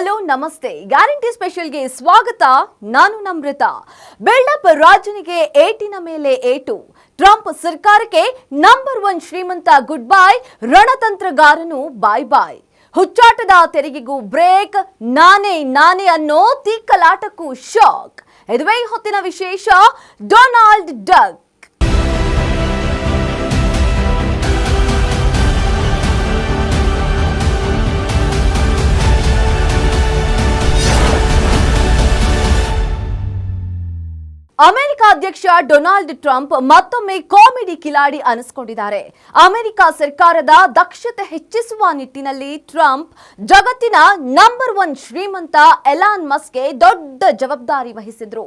Hello, ನಮಸ್ತೆ. Guarantee ಸ್ಪೆಷಲ್ಗೆ ಸ್ವಾಗತ. ನಾನು ನಮ್ರತ. ಬಿಲ್ಡಪ್ ರಾಜನಿಗೆ ಏಟಿನ ಮೇಲೆ ಏಟು. ಟ್ರಂಪ್ ಸರ್ಕಾರಕ್ಕೆ ನಂಬರ್ ಒನ್ ಶ್ರೀಮಂತ ಗುಡ್ ಬೈ, ರಣತಂತ್ರಗಾರನು ಬಾಯ್ ಬಾಯ್. ಹುಚ್ಚಾಟದ ತೆರಿಗೆಗೂ ಬ್ರೇಕ್, ನಾನೇ ನಾನೇ ಅನ್ನೋ ತಿಕ್ಕಲಾಟಕ್ಕೂ ಶಾಕ್. ಇದುವೇ ಹೊತ್ತಿನ ವಿಶೇಷ, ಡೊನಾಲ್ಡ್ ಡಕ್ ಅಧ್ಯಕ್ಷ ಡೊನಾಲ್ಡ್ ಟ್ರಂಪ್ ಮತ್ತೊಮ್ಮೆ ಕಾಮಿಡಿ ಕಿಲಾಡಿ ಅನಿಸ್ಕೊಂಡಿದ್ದಾರೆ. ಅಮೆರಿಕ ಸರ್ಕಾರದ ದಕ್ಷತೆ ಹೆಚ್ಚಿಸುವ ನಿಟ್ಟಿನಲ್ಲಿ ಟ್ರಂಪ್ ಜಗತ್ತಿನ ನಂಬರ್ ಒನ್ ಶ್ರೀಮಂತ ಎಲಾನ್ ಮಸ್ಕ್ಗೆ ದೊಡ್ಡ ಜವಾಬ್ದಾರಿ ವಹಿಸಿದ್ರು.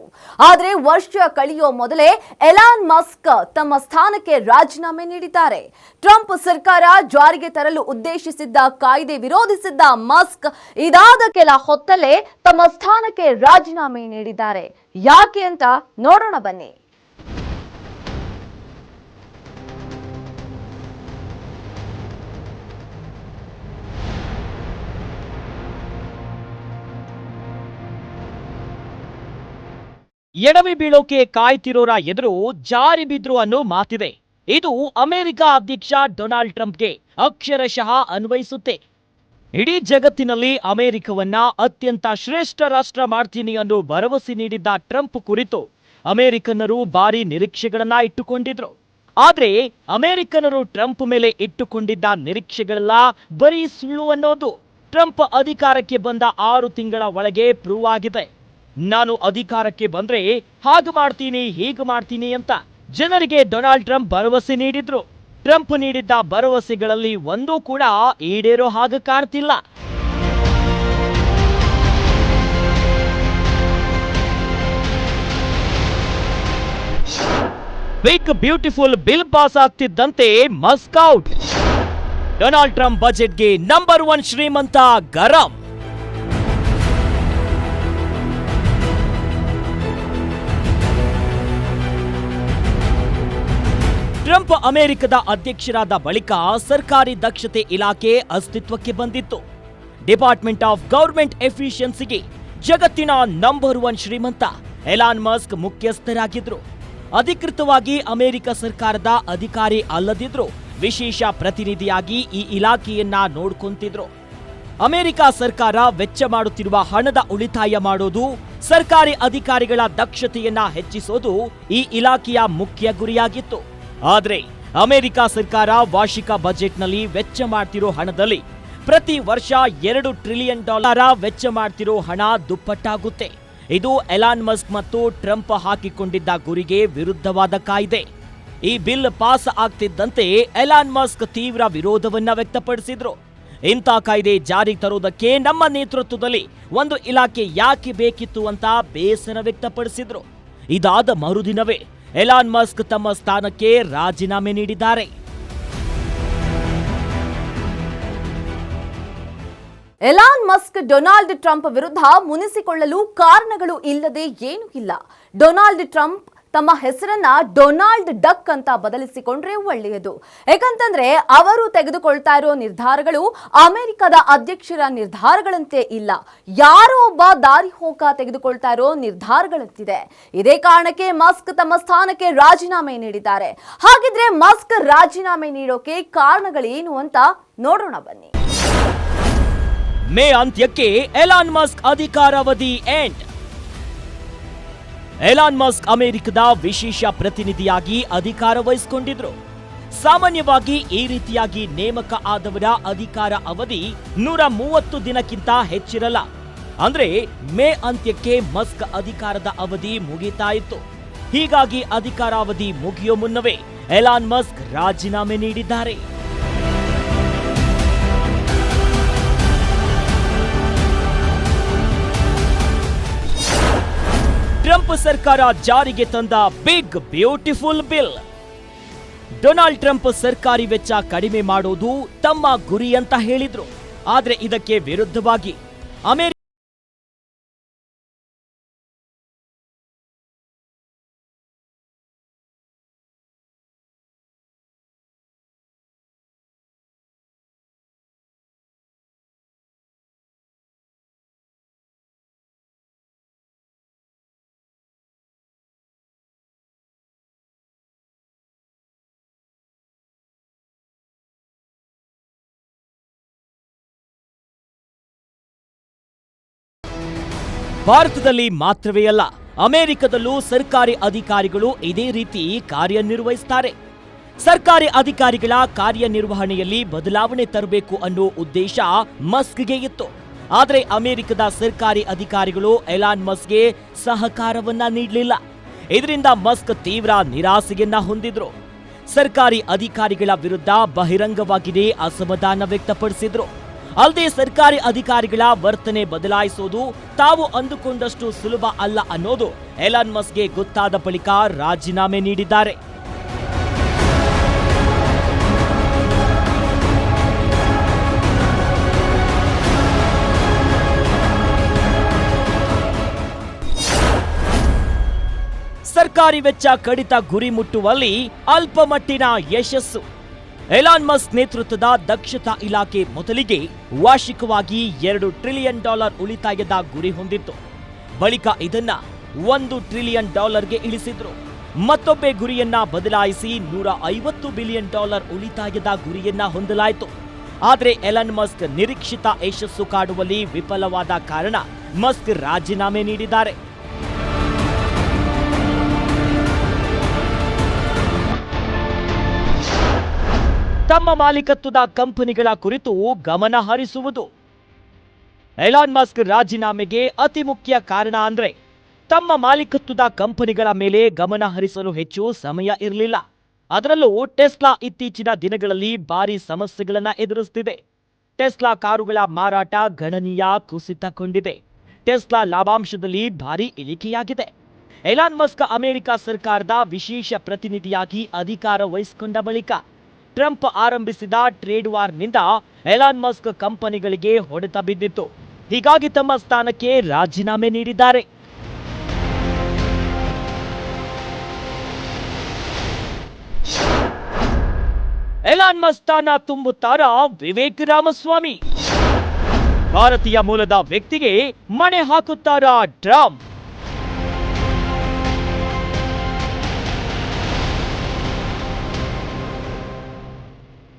ಆದರೆ ವರ್ಷ ಕಳೆಯೋ ಮೊದಲೇ ಎಲಾನ್ ಮಸ್ಕ್ ತಮ್ಮ ಸ್ಥಾನಕ್ಕೆ ರಾಜೀನಾಮೆ ನೀಡಿದ್ದಾರೆ. ಟ್ರಂಪ್ ಸರ್ಕಾರ ಜಾರಿಗೆ ತರಲು ಉದ್ದೇಶಿಸಿದ್ದ ಕಾಯ್ದೆ ವಿರೋಧಿಸಿದ್ದ ಮಸ್ಕ್ ಇದಾದ ಕೆಲ ಹೊತ್ತಲ್ಲೇ ತಮ್ಮ ಸ್ಥಾನಕ್ಕೆ ರಾಜೀನಾಮೆ ನೀಡಿದ್ದಾರೆ. ಯಾಕೆ ಅಂತ ನೋಡೋಣ ಎಡವಿ ಬೀಳೋಕೆ ಕಾಯ್ತಿರೋರ ಎದುರು ಜಾರಿ ಬಿದ್ರು ಅನ್ನೋ ಮಾತಿದೆ. ಇದು ಅಮೆರಿಕ ಅಧ್ಯಕ್ಷ ಡೊನಾಲ್ಡ್ ಟ್ರಂಪ್ಗೆ ಅಕ್ಷರಶಃ ಅನ್ವಯಿಸುತ್ತೆ. ಇಡೀ ಜಗತ್ತಿನಲ್ಲಿ ಅಮೆರಿಕವನ್ನ ಅತ್ಯಂತ ಶ್ರೇಷ್ಠ ರಾಷ್ಟ್ರ ಮಾಡ್ತೀನಿ ಅನ್ನೋ ಭರವಸೆ ನೀಡಿದ್ದ ಟ್ರಂಪ್ ಕುರಿತು ಅಮೆರಿಕನ್ನರು ಭಾರಿ ನಿರೀಕ್ಷೆಗಳನ್ನ ಇಟ್ಟುಕೊಂಡಿದ್ರು. ಆದ್ರೆ ಅಮೆರಿಕನ್ನರು ಟ್ರಂಪ್ ಮೇಲೆ ಇಟ್ಟುಕೊಂಡಿದ್ದ ನಿರೀಕ್ಷೆಗಳೆಲ್ಲ ಬರೀ ಸುಳ್ಳು ಅನ್ನೋದು. ಟ್ರಂಪ್ ಅಧಿಕಾರಕ್ಕೆ ಬಂದ ಆರು ತಿಂಗಳ ಒಳಗೆ ಪ್ರೂವ್ ಆಗಿದೆ. ನಾನು ಅಧಿಕಾರಕ್ಕೆ ಬಂದ್ರೆ ಹಾಗೆ ಮಾಡ್ತೀನಿ, ಹೀಗೆ ಮಾಡ್ತೀನಿ ಅಂತ ಜನರಿಗೆ ಡೊನಾಲ್ಡ್ ಟ್ರಂಪ್ ಭರವಸೆ ನೀಡಿದ್ರು. ಟ್ರಂಪ್ ನೀಡಿದ್ದ ಭರವಸೆಗಳಲ್ಲಿ ಒಂದೂ ಕೂಡ ಈಡೇರೋ ಹಾಗೆ ಕಾಣ್ತಿಲ್ಲ. ಬಿಗ್ ಬ್ಯೂಟಿಫುಲ್ ಬಿಲ್ ಪಾಸ್ ಆಗ್ತಿದ್ದಂತೆ ಮಸ್ಕೌಟ್ ಡೊನಾಲ್ಡ್ ಟ್ರಂಪ್ ಬಜೆಟ್ಗೆ ನಂಬರ್ ಒನ್ ಶ್ರೀಮಂತ ಗರಂ. ಟ್ರಂಪ್ ಅಮೆರಿಕದ ಅಧ್ಯಕ್ಷರಾದ ಬಳಿಕ ಸರ್ಕಾರಿ ದಕ್ಷತೆ ಇಲಾಖೆ ಅಸ್ತಿತ್ವಕ್ಕೆ ಬಂದಿತ್ತು. ಡಿಪಾರ್ಟ್ಮೆಂಟ್ ಆಫ್ ಗೌರ್ಮೆಂಟ್ ಎಫಿಷಿಯನ್ಸಿಗೆ ಜಗತ್ತಿನ ನಂಬರ್ ಒನ್ ಶ್ರೀಮಂತ ಎಲಾನ್ ಮಸ್ಕ್ ಮುಖ್ಯಸ್ಥರಾಗಿದ್ರು. ಅಧಿಕೃತವಾಗಿ ಅಮೆರಿಕ ಸರ್ಕಾರದ ಅಧಿಕಾರಿ ಅಲ್ಲದಿದ್ರು ವಿಶೇಷ ಪ್ರತಿನಿಧಿಯಾಗಿ ಈ ಇಲಾಖೆಯನ್ನ ನೋಡ್ಕೊಂತಿದ್ರು. ಅಮೆರಿಕ ಸರ್ಕಾರ ವೆಚ್ಚ ಮಾಡುತ್ತಿರುವ ಹಣದ ಉಳಿತಾಯ ಮಾಡೋದು, ಸರ್ಕಾರಿ ಅಧಿಕಾರಿಗಳ ದಕ್ಷತೆಯನ್ನ ಹೆಚ್ಚಿಸೋದು ಈ ಇಲಾಖೆಯ ಮುಖ್ಯ ಗುರಿಯಾಗಿತ್ತು. ಆದರೆ ಅಮೆರಿಕ ಸರ್ಕಾರ ವಾರ್ಷಿಕ ಬಜೆಟ್ನಲ್ಲಿ ವೆಚ್ಚ ಮಾಡ್ತಿರೋ ಹಣದಲ್ಲಿ ಪ್ರತಿ ವರ್ಷ ಎರಡು ಟ್ರಿಲಿಯನ್ ಡಾಲರ್ ವೆಚ್ಚ ಮಾಡ್ತಿರೋ ಹಣ ದುಪ್ಪಟ್ಟಾಗುತ್ತೆ. ಇದು ಎಲಾನ್ ಮಸ್ಕ್ ಮತ್ತು ಟ್ರಂಪ್ ಹಾಕಿಕೊಂಡಿದ್ದ ಗುರಿಗೆ ವಿರುದ್ಧವಾದ ಕಾಯ್ದೆ. ಈ ಬಿಲ್ ಪಾಸ್ ಆಗ್ತಿದ್ದಂತೆ ಎಲಾನ್ ಮಸ್ಕ್ ತೀವ್ರ ವಿರೋಧವನ್ನ ವ್ಯಕ್ತಪಡಿಸಿದ್ರು. ಇಂಥ ಕಾಯ್ದೆ ಜಾರಿ ತರುವುದಕ್ಕೆ ನಮ್ಮ ನೇತೃತ್ವದಲ್ಲಿ ಒಂದು ಇಲಾಖೆ ಯಾಕೆ ಬೇಕಿತ್ತು ಅಂತ ಬೇಸರ ವ್ಯಕ್ತಪಡಿಸಿದ್ರು. ಇದಾದ ಮರುದಿನವೇ ಎಲಾನ್ ಮಸ್ಕ್ ತಮ್ಮ ಸ್ಥಾನಕ್ಕೆ ರಾಜೀನಾಮೆ ನೀಡಿದ್ದಾರೆ. ಎಲಾನ್ ಮಸ್ಕ್ ಡೊನಾಲ್ಡ್ ಟ್ರಂಪ್ ವಿರುದ್ಧ ಮುನಿಸಿಕೊಳ್ಳಲು ಕಾರಣಗಳು ಇಲ್ಲದೆ ಏನೂ ಇಲ್ಲ. ಡೊನಾಲ್ಡ್ ಟ್ರಂಪ್ ತಮ್ಮ ಹೆಸರನ್ನ ಡೊನಾಲ್ಡ್ ಡಕ್ ಅಂತ ಬದಲಿಸಿಕೊಂಡ್ರೆ ಒಳ್ಳೆಯದು. ಯಾಕಂತಂದ್ರೆ ಅವರು ತೆಗೆದುಕೊಳ್ತಾ ಇರೋ ನಿರ್ಧಾರಗಳು ಅಮೆರಿಕದ ಅಧ್ಯಕ್ಷರ ನಿರ್ಧಾರಗಳಂತೆ ಇಲ್ಲ. ಯಾರೋ ಒಬ್ಬ ದಾರಿ ಹೋಗ ತೆಗೆದುಕೊಳ್ತಾ ಇರೋ ನಿರ್ಧಾರಗಳಂತಿದೆ. ಇದೇ ಕಾರಣಕ್ಕೆ ಮಸ್ಕ್ ತಮ್ಮ ಸ್ಥಾನಕ್ಕೆ ರಾಜೀನಾಮೆ ನೀಡಿದ್ದಾರೆ. ಹಾಗಿದ್ರೆ ಮಸ್ಕ್ ರಾಜೀನಾಮೆ ನೀಡೋಕೆ ಕಾರಣಗಳೇನು ಅಂತ ನೋಡೋಣ ಬನ್ನಿ. ಮೇ ಅಂತ್ಯಕ್ಕೆ ಎಲಾನ್ ಮಸ್ಕ್ ಅಧಿಕಾರಾವಧಿ ಎಂಡ್. ಎಲಾನ್ ಮಸ್ಕ್ ಅಮೆರಿಕದ ವಿಶೇಷ ಪ್ರತಿನಿಧಿಯಾಗಿ ಅಧಿಕಾರ ವಹಿಸಿಕೊಂಡಿದ್ರು. ಸಾಮಾನ್ಯವಾಗಿ ಈ ರೀತಿಯಾಗಿ ನೇಮಕ ಆದವರ ಅಧಿಕಾರ ಅವಧಿ ನೂರ ಮೂವತ್ತು ದಿನಕ್ಕಿಂತ ಹೆಚ್ಚಿರಲ್ಲ. ಅಂದ್ರೆ ಮೇ ಅಂತ್ಯಕ್ಕೆ ಮಸ್ಕ್ ಅಧಿಕಾರದ ಅವಧಿ ಮುಗಿತಾ ಇತ್ತು. ಹೀಗಾಗಿ ಅಧಿಕಾರಾವಧಿ ಮುಗಿಯೋ ಮುನ್ನವೇ ಎಲಾನ್ ಮಸ್ಕ್ ರಾಜೀನಾಮೆ ನೀಡಿದ್ದಾರೆ. ಸರ್ಕಾರ ಜಾರಿಗೆ ತಂದ big beautiful bill. Donald Trump ಸರ್ಕಾರಿ ವೆಚ್ಚ ಕಡಿಮೆ ಮಾಡೋದು ತಮ್ಮ ಗುರಿ ಅಂತ ಹೇಳಿದ್ರು. ಆದರೆ ಇದಕ್ಕೆ ವಿರುದ್ಧವಾಗಿ ಅಮೆರಿಕ ಭಾರತದಲ್ಲಿ ಮಾತ್ರವೇ ಅಲ್ಲ, ಅಮೆರಿಕದಲ್ಲೂ ಸರ್ಕಾರಿ ಅಧಿಕಾರಿಗಳು ಇದೇ ರೀತಿ ಕಾರ್ಯನಿರ್ವಹಿಸ್ತಾರೆ. ಸರ್ಕಾರಿ ಅಧಿಕಾರಿಗಳ ಕಾರ್ಯನಿರ್ವಹಣೆಯಲ್ಲಿ ಬದಲಾವಣೆ ತರಬೇಕು ಅನ್ನೋ ಉದ್ದೇಶ ಮಸ್ಕ್ಗೆ ಇತ್ತು. ಆದರೆ ಅಮೆರಿಕದ ಸರ್ಕಾರಿ ಅಧಿಕಾರಿಗಳು ಎಲಾನ್ ಮಸ್ಕ್ಗೆ ಸಹಕಾರವನ್ನ ನೀಡಲಿಲ್ಲ. ಇದರಿಂದ ಮಸ್ಕ್ ತೀವ್ರ ನಿರಾಸೆಯನ್ನ ಹೊಂದಿದ್ರು. ಸರ್ಕಾರಿ ಅಧಿಕಾರಿಗಳ ವಿರುದ್ಧ ಬಹಿರಂಗವಾಗಿದೆ ಅಸಮಾಧಾನ ವ್ಯಕ್ತಪಡಿಸಿದ್ರು. ಅಲ್ಲದೆ ಸರ್ಕಾರಿ ಅಧಿಕಾರಿಗಳ ವರ್ತನೆ ಬದಲಾಯಿಸೋದು ತಾವು ಅಂದುಕೊಂಡಷ್ಟು ಸುಲಭ ಅಲ್ಲ ಅನ್ನೋದು ಎಲಾನ್ ಮಸ್ಗೆ ಗೊತ್ತಾದ ಬಳಿಕ ರಾಜೀನಾಮೆ ನೀಡಿದ್ದಾರೆ. ಸರ್ಕಾರಿ ವೆಚ್ಚ ಕಡಿತ ಗುರಿ ಮುಟ್ಟುವಲ್ಲಿ ಅಲ್ಪ ಮಟ್ಟಿನ ಯಶಸ್ಸು. ಎಲಾನ್ ಮಸ್ಕ್ ನೇತೃತ್ವದ ದಕ್ಷತಾ ಇಲಾಖೆ ಮೊದಲಿಗೆ ವಾರ್ಷಿಕವಾಗಿ ಎರಡು ಟ್ರಿಲಿಯನ್ ಡಾಲರ್ ಉಳಿತಾಯದ ಗುರಿ ಹೊಂದಿತ್ತು. ಬಳಿಕ ಇದನ್ನ ಒಂದು ಟ್ರಿಲಿಯನ್ ಡಾಲರ್ಗೆ ಇಳಿಸಿದ್ರು. ಮತ್ತೊಬ್ಬೆ ಗುರಿಯನ್ನ ಬದಲಾಯಿಸಿ ನೂರ ಐವತ್ತು ಬಿಲಿಯನ್ ಡಾಲರ್ ಉಳಿತಾಯದ ಗುರಿಯನ್ನ ಹೊಂದಲಾಯಿತು. ಆದರೆ ಎಲನ್ ಮಸ್ಕ್ ನಿರೀಕ್ಷಿತ ಯಶಸ್ಸು ಕಾಡುವಲ್ಲಿ ವಿಫಲವಾದ ಕಾರಣ ಮಸ್ಕ್ ರಾಜೀನಾಮೆ ನೀಡಿದ್ದಾರೆ. ತಮ್ಮ ಮಾಲೀಕತ್ವದ ಕಂಪನಿಗಳ ಕುರಿತು ಗಮನ ಹರಿಸುವುದು. ಎಲಾನ್ ಮಸ್ಕ್ ರಾಜೀನಾಮೆಗೆ ಅತಿ ಮುಖ್ಯ ಕಾರಣ ಅಂದ್ರೆ ತಮ್ಮ ಮಾಲೀಕತ್ವದ ಕಂಪನಿಗಳ ಮೇಲೆ ಗಮನ ಹರಿಸಲು ಹೆಚ್ಚು ಸಮಯ ಇರಲಿಲ್ಲ. ಅದರಲ್ಲೂ ಟೆಸ್ಲಾ ಇತ್ತೀಚಿನ ದಿನಗಳಲ್ಲಿ ಭಾರಿ ಸಮಸ್ಯೆಗಳನ್ನ ಎದುರಿಸುತ್ತಿದೆ ಟೆಸ್ಲಾ ಕಾರುಗಳ ಮಾರಾಟ ಗಣನೀಯ ಕುಸಿತಗೊಂಡಿದೆ. ಟೆಸ್ಲಾ ಲಾಭಾಂಶದಲ್ಲಿ ಭಾರಿ ಇಳಿಕೆಯಾಗಿದೆ. ಎಲಾನ್ ಮಸ್ಕ್ ಅಮೆರಿಕ ಸರ್ಕಾರದ ವಿಶೇಷ ಪ್ರತಿನಿಧಿಯಾಗಿ ಅಧಿಕಾರ ವಹಿಸಿಕೊಂಡ ಬಳಿಕ ಟ್ರಂಪ್ ಆರಂಭಿಸಿದ ಟ್ರೇಡ್ ವಾರ್ನಿಂದ ಎಲಾನ್ ಮಸ್ಕ್ ಕಂಪನಿಗಳಿಗೆ ಹೊಡೆತ ಬಿದ್ದಿತ್ತು. ಹೀಗಾಗಿ ತಮ್ಮ ಸ್ಥಾನಕ್ಕೆ ರಾಜೀನಾಮೆ ನೀಡಿದ್ದಾರೆ. ಎಲಾನ್ ಮಸ್ತಾನ ತುಂಬುತ್ತಾರಾ ವಿವೇಕ್ ರಾಮಸ್ವಾಮಿ? ಭಾರತೀಯ ಮೂಲದ ವ್ಯಕ್ತಿಗೆ ಮಣೆ ಹಾಕುತ್ತಾರ ಟ್ರಂಪ್?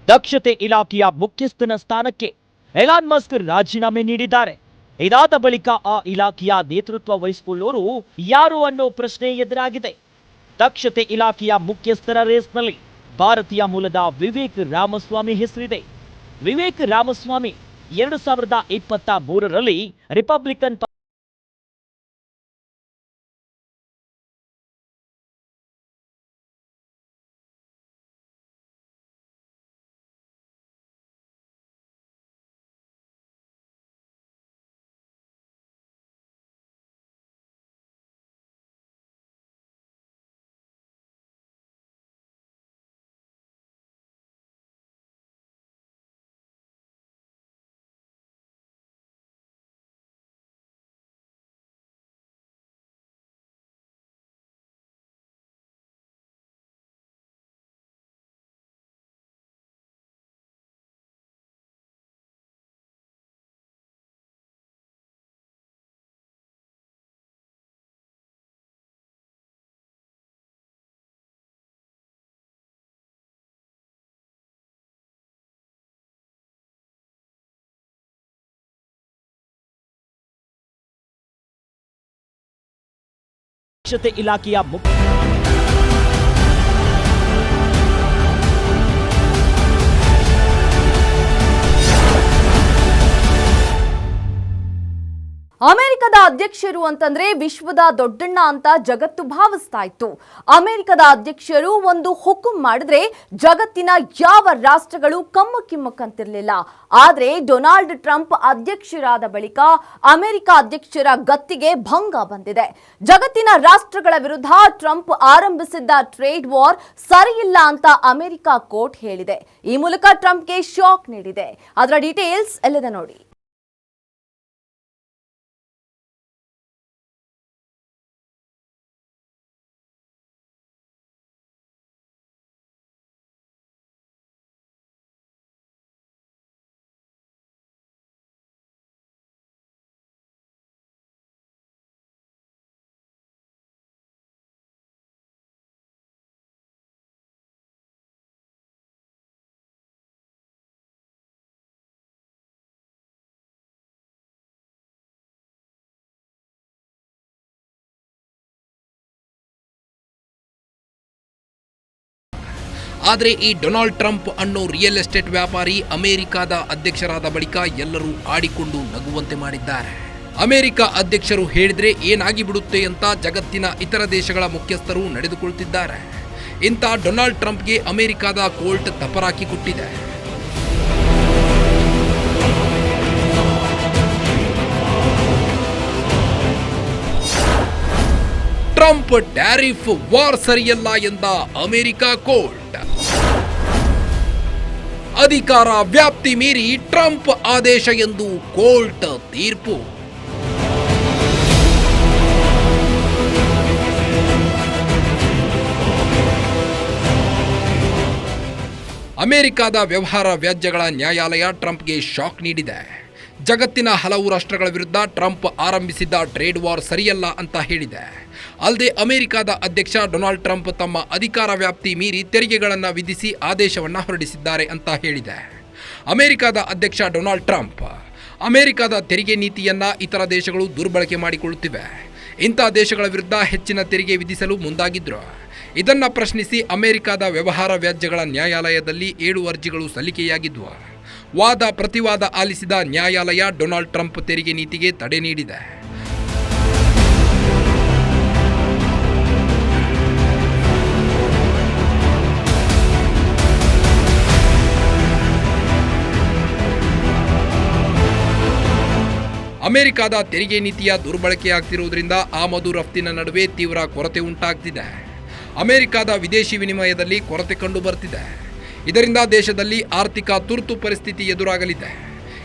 ದಕ್ಷತೆ ಇಲಾಖೆಯ ಮುಖ್ಯಸ್ಥನ ಸ್ಥಾನಕ್ಕೆ ಎಲಾನ್ ಮಸ್ಕ್ ರಾಜೀನಾಮೆ ನೀಡಿದ್ದಾರೆ. ಇದಾದ ಬಳಿಕ ಆ ಇಲಾಖೆಯ ನೇತೃತ್ವ ವಹಿಸಿಕೊಳ್ಳೋರು ಯಾರು ಅನ್ನೋ ಪ್ರಶ್ನೆ ಎದುರಾಗಿದೆ. ದಕ್ಷತೆ ಇಲಾಖೆಯ ಮುಖ್ಯಸ್ಥರ ರೇಸ್ನಲ್ಲಿ ಭಾರತೀಯ ಮೂಲದ ವಿವೇಕ್ ರಾಮಸ್ವಾಮಿ ಹೆಸರಿದೆ. ವಿವೇಕ್ ರಾಮಸ್ವಾಮಿ ಎರಡು ಸಾವಿರದ ಇಪ್ಪತ್ತ ಮೂರರಲ್ಲಿ ರಿಪಬ್ಲಿಕನ್ ದಕ್ಷತೆ ಇಲಾಖೆಯ ಮುಖ್ಯ ಅಧ್ಯಕ್ಷರು ಅಂತಂದ್ರೆ ವಿಶ್ವದ ದೊಡ್ಡಣ್ಣ ಅಂತ ಜಗತ್ತು ಭಾವಿಸ್ತಾ ಇತ್ತು. ಅಮೆರಿಕದ ಅಧ್ಯಕ್ಷರು ಒಂದು ಹುಕುಂ ಮಾಡಿದ್ರೆ ಜಗತ್ತಿನ ಯಾವ ರಾಷ್ಟ್ರಗಳು ಕಮ್ಮ ಕಿಮ್ಮಕ್ಕಂತಿರ್ಲಿಲ್ಲ ಆದ್ರೆ ಡೊನಾಲ್ಡ್ ಟ್ರಂಪ್ ಅಧ್ಯಕ್ಷರಾದ ಬಳಿಕ ಅಮೆರಿಕ ಅಧ್ಯಕ್ಷರ ಗತ್ತಿಗೆ ಭಂಗ ಬಂದಿದೆ. ಜಗತ್ತಿನ ರಾಷ್ಟ್ರಗಳ ವಿರುದ್ಧ ಟ್ರಂಪ್ ಆರಂಭಿಸಿದ್ದ ಟ್ರೇಡ್ ವಾರ್ ಸರಿಯಿಲ್ಲ ಅಂತ ಅಮೆರಿಕ ಕೋರ್ಟ್ ಹೇಳಿದೆ. ಈ ಮೂಲಕ ಟ್ರಂಪ್ಗೆ ಶಾಕ್ ನೀಡಿದೆ. ಅದರ ಡೀಟೇಲ್ಸ್ ಎಲ್ಲದೆ ನೋಡಿ. ಆದರೆ ಈ ಡೊನಾಲ್ಡ್ ಟ್ರಂಪ್ ಅನ್ನೋ ರಿಯಲ್ ಎಸ್ಟೇಟ್ ವ್ಯಾಪಾರಿ ಅಮೆರಿಕಾದ ಅಧ್ಯಕ್ಷರಾದ ಬಳಿಕ ಎಲ್ಲರೂ ಆಡಿಕೊಂಡು ನಗುವಂತೆ ಮಾಡಿದ್ದಾರೆ. ಅಮೆರಿಕ ಅಧ್ಯಕ್ಷರು ಹೇಳಿದ್ರೆ ಏನಾಗಿ ಬಿಡುತ್ತೆ ಅಂತ ಜಗತ್ತಿನ ಇತರ ದೇಶಗಳ ಮುಖ್ಯಸ್ಥರು ನಡೆದುಕೊಳ್ತಿದ್ದಾರೆ. ಇಂಥ ಡೊನಾಲ್ಡ್ ಟ್ರಂಪ್ಗೆ ಅಮೆರಿಕಾದ ಕೋರ್ಟ್ ತಪರಾಕಿ ಕೊಟ್ಟಿದೆ. ಟ್ರಂಪ್ ಟ್ಯಾರಿಫ್ ವಾರ್ ಸರಿಯಲ್ಲ ಎಂದ ಅಮೆರಿಕ ಕೋರ್ಟ್. ಅಧಿಕಾರ ವ್ಯಾಪ್ತಿ ಮೀರಿ ಟ್ರಂಪ್ ಆದೇಶ ಎಂದು ಕೋರ್ಟ್ ತೀರ್ಪು. ಅಮೆರಿಕದ ವ್ಯವಹಾರ ವ್ಯಾಜ್ಯಗಳ ನ್ಯಾಯಾಲಯ ಟ್ರಂಪ್ಗೆ ಶಾಕ್ ನೀಡಿದೆ. ಜಗತ್ತಿನ ಹಲವು ರಾಷ್ಟ್ರಗಳ ವಿರುದ್ಧ ಟ್ರಂಪ್ ಆರಂಭಿಸಿದ್ದ ಟ್ರೇಡ್ ವಾರ್ ಸರಿಯಲ್ಲ ಅಂತ ಹೇಳಿದೆ. ಅಲ್ಲದೆ ಅಮೆರಿಕದ ಅಧ್ಯಕ್ಷ ಡೊನಾಲ್ಡ್ ಟ್ರಂಪ್ ತಮ್ಮ ಅಧಿಕಾರ ವ್ಯಾಪ್ತಿ ಮೀರಿ ತೆರಿಗೆಗಳನ್ನು ವಿಧಿಸಿ ಆದೇಶವನ್ನು ಹೊರಡಿಸಿದ್ದಾರೆ ಅಂತ ಹೇಳಿದೆ. ಅಮೆರಿಕದ ಅಧ್ಯಕ್ಷ ಡೊನಾಲ್ಡ್ ಟ್ರಂಪ್, ಅಮೆರಿಕದ ತೆರಿಗೆ ನೀತಿಯನ್ನು ಇತರ ದೇಶಗಳು ದುರ್ಬಳಕೆ ಮಾಡಿಕೊಳ್ಳುತ್ತಿವೆ. ಇಂಥ ದೇಶಗಳ ವಿರುದ್ಧ ಹೆಚ್ಚಿನ ತೆರಿಗೆ ವಿಧಿಸಲು ಮುಂದಾಗಿದ್ದರು ಇದನ್ನು ಪ್ರಶ್ನಿಸಿ ಅಮೆರಿಕದ ವ್ಯವಹಾರ ವ್ಯಾಜ್ಯಗಳ ನ್ಯಾಯಾಲಯದಲ್ಲಿ ಏಳು ಅರ್ಜಿಗಳು ಸಲ್ಲಿಕೆಯಾಗಿದ್ವು. ವಾದ ಪ್ರತಿವಾದ ಆಲಿಸಿದ ನ್ಯಾಯಾಲಯ ಡೊನಾಲ್ಡ್ ಟ್ರಂಪ್ ತೆರಿಗೆ ನೀತಿಗೆ ತಡೆ ನೀಡಿದೆ. ಅಮೆರಿಕದ ತೆರಿಗೆ ನೀತಿಯ ದುರ್ಬಳಕೆಯಾಗ್ತಿರುವುದರಿಂದ ಆಮದು ರಫ್ತಿನ ನಡುವೆ ತೀವ್ರ ಕೊರತೆ ಉಂಟಾಗ್ತಿದೆ. ಅಮೆರಿಕದ ವಿದೇಶಿ ವಿನಿಮಯದಲ್ಲಿ ಕೊರತೆ ಕಂಡು ಬರ್ತಿದೆ ಇದರಿಂದ ದೇಶದಲ್ಲಿ ಆರ್ಥಿಕ ತುರ್ತು ಪರಿಸ್ಥಿತಿ ಎದುರಾಗಲಿದೆ.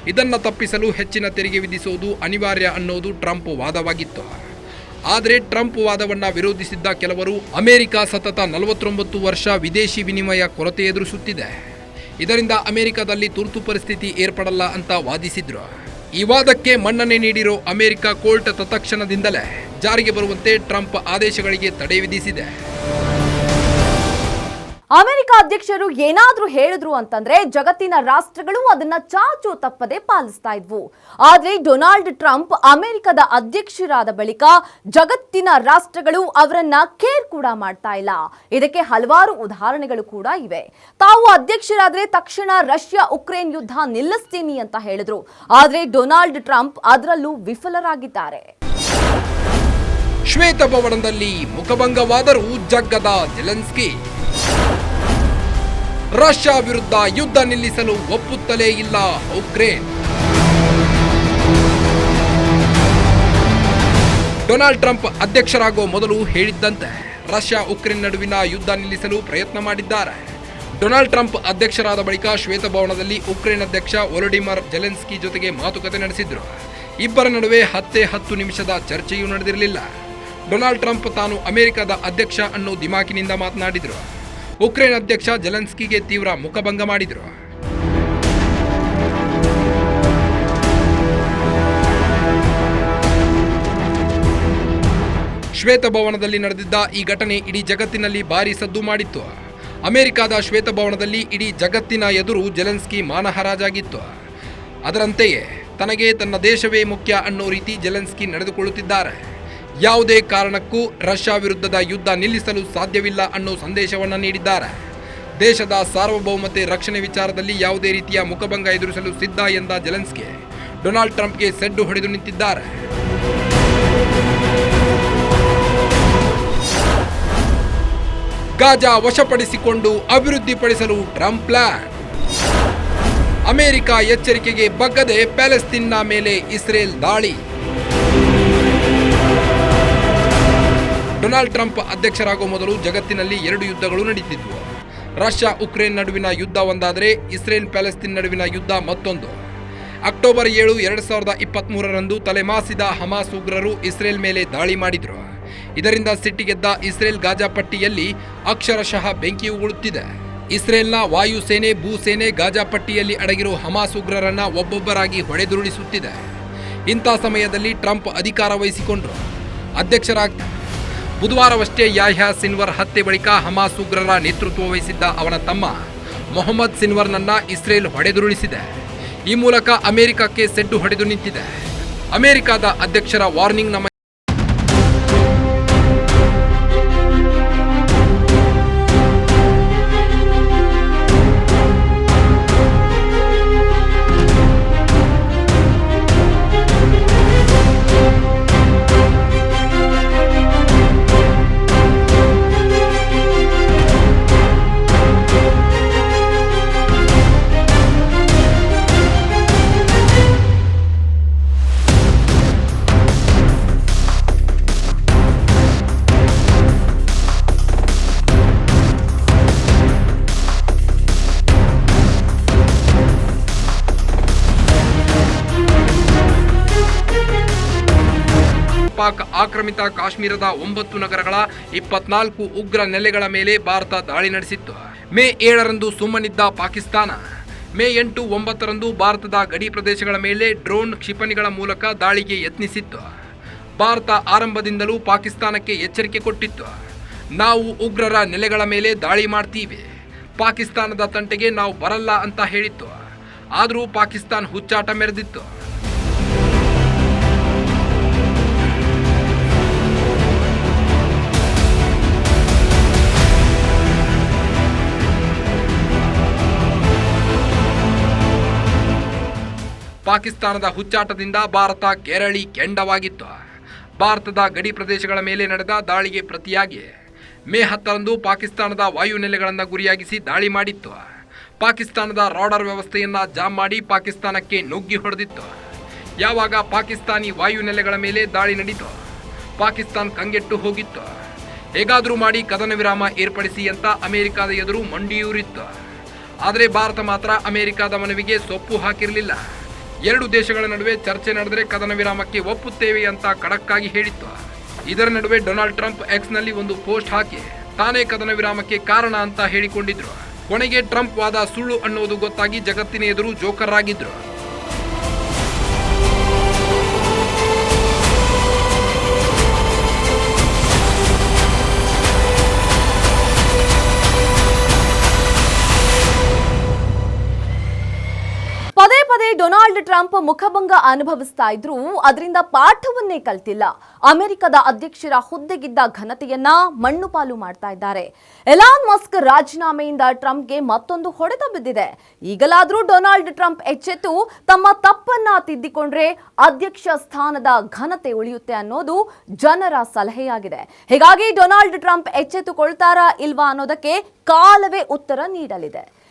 ಇದನ್ನು ತಪ್ಪಿಸಲು ಹೆಚ್ಚಿನ ತೆರಿಗೆ ವಿಧಿಸುವುದು ಅನಿವಾರ್ಯ ಅನ್ನೋದು ಟ್ರಂಪ್ ವಾದವಾಗಿತ್ತು. ಆದರೆ ಟ್ರಂಪ್ ವಾದವನ್ನು ವಿರೋಧಿಸಿದ್ದ ಕೆಲವರು ಅಮೆರಿಕ ಸತತ ನಲವತ್ತೊಂಬತ್ತು ವರ್ಷ ವಿದೇಶಿ ವಿನಿಮಯ ಕೊರತೆ ಎದುರಿಸುತ್ತಿದೆ. ಇದರಿಂದ ಅಮೆರಿಕದಲ್ಲಿ ತುರ್ತು ಪರಿಸ್ಥಿತಿ ಏರ್ಪಡಲ್ಲ ಅಂತ ವಾದಿಸಿದ್ರು. ಈ ವಾದಕ್ಕೆ ಮನ್ನಣೆ ನೀಡಿರೋ ಅಮೆರಿಕ ಕೋರ್ಟ್ ತತ್ಕ್ಷಣದಿಂದಲೇ ಜಾರಿಗೆ ಬರುವಂತೆ ಟ್ರಂಪ್ ಆದೇಶಗಳಿಗೆ ತಡೆ ವಿಧಿಸಿದೆ. ಅಮೆರಿಕ ಅಧ್ಯಕ್ಷರು ಏನಾದರೂ ಹೇಳಿದ್ರು ಅಂತಂದ್ರೆ ಜಗತ್ತಿನ ರಾಷ್ಟ್ರಗಳು ಅದನ್ನ ಚಾಚು ತಪ್ಪದೆ ಪಾಲಿಸ್ತಾ ಇದ್ವು. ಆದ್ರೆ ಡೊನಾಲ್ಡ್ ಟ್ರಂಪ್ ಅಮೆರಿಕದ ಅಧ್ಯಕ್ಷರಾದ ಬಳಿಕ ಜಗತ್ತಿನ ರಾಷ್ಟ್ರಗಳು ಅವರನ್ನ ಕೇರ್ ಕೂಡ ಮಾಡ್ತಾ ಇಲ್ಲ. ಇದಕ್ಕೆ ಹಲವಾರು ಉದಾಹರಣೆಗಳು ಕೂಡ ಇವೆ. ತಾವು ಅಧ್ಯಕ್ಷರಾದ್ರೆ ತಕ್ಷಣ ರಷ್ಯಾ ಉಕ್ರೇನ್ ಯುದ್ಧ ನಿಲ್ಲಿಸ್ತೀನಿ ಅಂತ ಹೇಳಿದ್ರು. ಆದ್ರೆ ಡೊನಾಲ್ಡ್ ಟ್ರಂಪ್ ಅದರಲ್ಲೂ ವಿಫಲರಾಗಿದ್ದಾರೆ. ಶ್ವೇತಭವನದಲ್ಲಿ ಮುಖಭಂಗವಾದರೂ ಜಗ್ಗದ ಜೆಲೆನ್ಸ್ಕಿ. ರಷ್ಯಾ ವಿರುದ್ಧ ಯುದ್ಧ ನಿಲ್ಲಿಸಲು ಒಪ್ಪುತ್ತಲೇ ಇಲ್ಲ ಉಕ್ರೇನ್. ಡೊನಾಲ್ಡ್ ಟ್ರಂಪ್ ಅಧ್ಯಕ್ಷರಾಗುವ ಮೊದಲು ಹೇಳಿದ್ದಂತೆ, ರಷ್ಯಾ ಉಕ್ರೇನ್ ನಡುವಿನ ಯುದ್ಧ ನಿಲ್ಲಿಸಲು ಪ್ರಯತ್ನ ಮಾಡಿದ್ದಾರೆ. ಡೊನಾಲ್ಡ್ ಟ್ರಂಪ್ ಅಧ್ಯಕ್ಷರಾದ ಬಳಿಕ ಶ್ವೇತಭವನದಲ್ಲಿ ಉಕ್ರೇನ್ ಅಧ್ಯಕ್ಷ ಒಲಡಿಮರ್ ಜೆಲೆನ್ಸ್ಕಿ ಜೊತೆಗೆ ಮಾತುಕತೆ ನಡೆಸಿದ್ರು. ಇಬ್ಬರ ನಡುವೆ ಹತ್ತೇ ಹತ್ತು ನಿಮಿಷದ ಚರ್ಚೆಯೂ ನಡೆದಿರಲಿಲ್ಲ. ಡೊನಾಲ್ಡ್ ಟ್ರಂಪ್ ತಾನು ಅಮೆರಿಕದ ಅಧ್ಯಕ್ಷ ಅನ್ನು ದಿಮಾಕಿನಿಂದ ಮಾತನಾಡಿದ್ರು. ಉಕ್ರೇನ್ ಅಧ್ಯಕ್ಷ ಜೆಲೆನ್ಸ್ಕಿಗೆ ತೀವ್ರ ಮುಖಭಂಗ ಮಾಡಿದರು. ಶ್ವೇತಭವನದಲ್ಲಿ ನಡೆದಿದ್ದ ಈ ಘಟನೆ ಇಡೀ ಜಗತ್ತಿನಲ್ಲಿ ಭಾರಿ ಸದ್ದು ಮಾಡಿತ್ತು. ಅಮೆರಿಕದ ಶ್ವೇತಭವನದಲ್ಲಿ ಇಡೀ ಜಗತ್ತಿನ ಎದುರು ಜೆಲೆನ್ಸ್ಕಿ ಮಾನಹರಾಜಾಗಿತ್ತು. ಅದರಂತೆಯೇ ತನಗೆ ತನ್ನ ದೇಶವೇ ಮುಖ್ಯ ಅನ್ನೋ ರೀತಿ ಜೆಲೆನ್ಸ್ಕಿ ನಡೆದುಕೊಳ್ಳುತ್ತಿದ್ದಾರೆ. ಯಾವುದೇ ಕಾರಣಕ್ಕೂ ರಷ್ಯಾ ವಿರುದ್ಧದ ಯುದ್ಧ ನಿಲ್ಲಿಸಲು ಸಾಧ್ಯವಿಲ್ಲ ಅನ್ನೋ ಸಂದೇಶವನ್ನು ನೀಡಿದ್ದಾರೆ. ದೇಶದ ಸಾರ್ವಭೌಮತೆ ರಕ್ಷಣೆ ವಿಚಾರದಲ್ಲಿ ಯಾವುದೇ ರೀತಿಯ ಮುಖಭಂಗ ಎದುರಿಸಲು ಸಿದ್ಧ ಎಂದ ಜೆಲೆನ್ಸ್ಕಿ, ಡೊನಾಲ್ಡ್ ಟ್ರಂಪ್ಗೆ ಸೆಡ್ಡು ಹೊಡೆದು ನಿಂತಿದ್ದಾರೆ. ಗಾಜಾ ವಶಪಡಿಸಿಕೊಂಡು ಅಭಿವೃದ್ಧಿಪಡಿಸಲು ಟ್ರಂಪ್ ಪ್ಲಾನ್. ಅಮೆರಿಕ ಎಚ್ಚರಿಕೆಗೆ ಬಗ್ಗದೆ ಪ್ಯಾಲೆಸ್ತೀನ್ನ ಮೇಲೆ ಇಸ್ರೇಲ್ ದಾಳಿ. ಡೊನಾಲ್ಡ್ ಟ್ರಂಪ್ ಅಧ್ಯಕ್ಷರಾಗುವ ಮೊದಲು ಜಗತ್ತಿನಲ್ಲಿ ಎರಡು ಯುದ್ಧಗಳು ನಡೀತಿದ್ವು. ರಷ್ಯಾ ಉಕ್ರೇನ್ ನಡುವಿನ ಯುದ್ಧ ಒಂದಾದರೆ ಇಸ್ರೇಲ್ ಪ್ಯಾಲೆಸ್ತೀನ್ ನಡುವಿನ ಯುದ್ಧ ಮತ್ತೊಂದು. ಅಕ್ಟೋಬರ್ ಏಳು ಎರಡು ಸಾವಿರದ ಇಪ್ಪತ್ತ್ಮೂರರಂದು ತಲೆಮಾಸಿದ ಹಮಾಸ್ ಉಗ್ರರು ಇಸ್ರೇಲ್ ಮೇಲೆ ದಾಳಿ ಮಾಡಿದರು. ಇದರಿಂದ ಸಿಟ್ಟಿಗೆದ್ದ ಇಸ್ರೇಲ್ ಗಾಜಾ ಪಟ್ಟಿಯಲ್ಲಿ ಅಕ್ಷರಶಃ ಬೆಂಕಿ ಉಗುಳುತ್ತಿದೆ ಇಸ್ರೇಲ್ನ ವಾಯುಸೇನೆ, ಭೂಸೇನೆ ಗಾಜಾ ಪಟ್ಟಿಯಲ್ಲಿ ಅಡಗಿರೋ ಹಮಾಸ್ ಉಗ್ರರನ್ನು ಒಬ್ಬೊಬ್ಬರಾಗಿ ಹೊಡೆದುರುಳಿಸುತ್ತಿದೆ. ಇಂಥ ಸಮಯದಲ್ಲಿ ಟ್ರಂಪ್ ಅಧಿಕಾರ ವಹಿಸಿಕೊಂಡ್ರು. ಅಧ್ಯಕ್ಷರಾಗ್ತಾರೆ ಬುಧವಾರವಷ್ಟೇ ಯಾಹ್ಯಾ ಸಿನ್ವರ್ ಹತ್ಯೆ ಬಳಿಕ ಹಮಾಸ್ ಉಗ್ರರ ನೇತೃತ್ವ ವಹಿಸಿದ್ದ ಅವನ ತಮ್ಮ ಮೊಹಮ್ಮದ್ ಸಿನ್ವರ್ನನ್ನ ಇಸ್ರೇಲ್ ಹೊಡೆದುರುಳಿಸಿದೆ. ಈ ಮೂಲಕ ಅಮೆರಿಕಕ್ಕೆ ಸೆಡ್ಡು ಹೊಡೆದು ನಿಂತಿದೆ. ಅಮೆರಿಕದ ಅಧ್ಯಕ್ಷರ ವಾರ್ನಿಂಗ್ ನಮ್ಮ ಆಕ್ರಮಿತ ಕಾಶ್ಮೀರದ ಒಂಬತ್ತು ನಗರಗಳ ಇಪ್ಪತ್ನಾಲ್ಕು ಉಗ್ರ ನೆಲೆಗಳ ಮೇಲೆ ಭಾರತ ದಾಳಿ ನಡೆಸಿತ್ತು. ಮೇ ಏಳರಂದು ಸುಮ್ಮನಿದ್ದ ಪಾಕಿಸ್ತಾನ. ಮೇ ಎಂಟು ಒಂಬತ್ತರಂದು ಭಾರತದ ಗಡಿ ಪ್ರದೇಶಗಳ ಮೇಲೆ ಡ್ರೋನ್ ಕ್ಷಿಪಣಿಗಳ ಮೂಲಕ ದಾಳಿಗೆ ಯತ್ನಿಸಿತ್ತು. ಭಾರತ ಆರಂಭದಿಂದಲೂ ಪಾಕಿಸ್ತಾನಕ್ಕೆ ಎಚ್ಚರಿಕೆ ಕೊಟ್ಟಿತ್ತು. ನಾವು ಉಗ್ರರ ನೆಲೆಗಳ ಮೇಲೆ ದಾಳಿ ಮಾಡ್ತೀವಿ. ಪಾಕಿಸ್ತಾನದ ತಂಟೆಗೆ ನಾವು ಬರಲ್ಲ ಅಂತ ಹೇಳಿತ್ತು. ಆದರೂ ಪಾಕಿಸ್ತಾನ್ ಹುಚ್ಚಾಟ ಮೆರೆದಿತ್ತು. ಪಾಕಿಸ್ತಾನದ ಹುಚ್ಚಾಟದಿಂದ ಭಾರತ ಕೆರಳಿ ಕೆಂಡವಾಗಿತ್ತು. ಭಾರತದ ಗಡಿ ಪ್ರದೇಶಗಳ ಮೇಲೆ ನಡೆದ ದಾಳಿಗೆ ಪ್ರತಿಯಾಗಿ ಮೇ ಹತ್ತರಂದು ಪಾಕಿಸ್ತಾನದ ವಾಯುನೆಲೆಗಳನ್ನು ಗುರಿಯಾಗಿಸಿ ದಾಳಿ ಮಾಡಿತ್ತು. ಪಾಕಿಸ್ತಾನದ ರಾಡರ್ ವ್ಯವಸ್ಥೆಯನ್ನು ಜಾಮ್ ಮಾಡಿ ಪಾಕಿಸ್ತಾನಕ್ಕೆ ನುಗ್ಗಿ ಹೊಡೆದಿತ್ತು. ಯಾವಾಗ ಪಾಕಿಸ್ತಾನಿ ವಾಯುನೆಲೆಗಳ ಮೇಲೆ ದಾಳಿ ನಡೀತು, ಪಾಕಿಸ್ತಾನ್ ಕಂಗೆಟ್ಟು ಹೋಗಿತ್ತು. ಹೇಗಾದರೂ ಮಾಡಿ ಕದನ ವಿರಾಮ ಏರ್ಪಡಿಸಿ ಅಂತ ಅಮೆರಿಕದ ಎದುರು ಮಂಡಿಯೂರಿತ್ತು. ಆದರೆ ಭಾರತ ಮಾತ್ರ ಅಮೆರಿಕದ ಮನವಿಗೆ ಸೊಪ್ಪು ಹಾಕಿರಲಿಲ್ಲ. ಎರಡು ದೇಶಗಳ ನಡುವೆ ಚರ್ಚೆ ನಡೆದರೆ ಕದನ ವಿರಾಮಕ್ಕೆ ಒಪ್ಪುತ್ತೇವೆ ಅಂತ ಖಡಕ್ಕಾಗಿ ಹೇಳಿತ್ತು. ಇದರ ನಡುವೆ ಡೊನಾಲ್ಡ್ ಟ್ರಂಪ್ ಎಕ್ಸ್ನಲ್ಲಿ ಒಂದು ಪೋಸ್ಟ್ ಹಾಕಿ, ತಾನೇ ಕದನ ವಿರಾಮಕ್ಕೆ ಕಾರಣ ಅಂತ ಹೇಳಿಕೊಂಡಿದ್ರು. ಕೊನೆಗೆ ಟ್ರಂಪ್ ವಾದ ಸುಳ್ಳು ಅನ್ನೋದು ಗೊತ್ತಾಗಿ ಜಗತ್ತಿನ ಎದುರು ಜೋಕರ್ ಆಗಿದ್ರು ಟ್ರಂಪ್ ಮುಖಭಂಗ ಅನುಭವಿಸ್ತಾ ಇದ್ರು ಅದರಿಂದ ಪಾಠವನ್ನೇ ಕಲ್ತಿಲ್ಲ. ಅಮೆರಿಕದ ಅಧ್ಯಕ್ಷರ ಹುದ್ದೆಗಿದ್ದ ಘನತೆಯನ್ನ ಮಣ್ಣು ಪಾಲು ಮಾಡ್ತಾ ಇದ್ದಾರೆ. ಎಲಾನ್ ಮಸ್ಕ್ ರಾಜೀನಾಮೆಯಿಂದ ಟ್ರಂಪ್ಗೆ ಮತ್ತೊಂದು ಹೊಡೆತ ಬಿದ್ದಿದೆ. ಈಗಲಾದರೂ ಡೊನಾಲ್ಡ್ ಟ್ರಂಪ್ ಎಚ್ಚೆತ್ತು ತಮ್ಮ ತಪ್ಪನ್ನ ತಿದ್ದಿಕೊಂಡ್ರೆ ಅಧ್ಯಕ್ಷ ಸ್ಥಾನದ ಘನತೆ ಉಳಿಯುತ್ತೆ ಅನ್ನೋದು ಜನರ ಸಲಹೆಯಾಗಿದೆ. ಹೀಗಾಗಿ ಡೊನಾಲ್ಡ್ ಟ್ರಂಪ್ ಎಚ್ಚೆತ್ತುಕೊಳ್ತಾರಾ ಇಲ್ವಾ ಅನ್ನೋದಕ್ಕೆ ಕಾಲವೇ ಉತ್ತರ ನೀಡಲಿದೆ.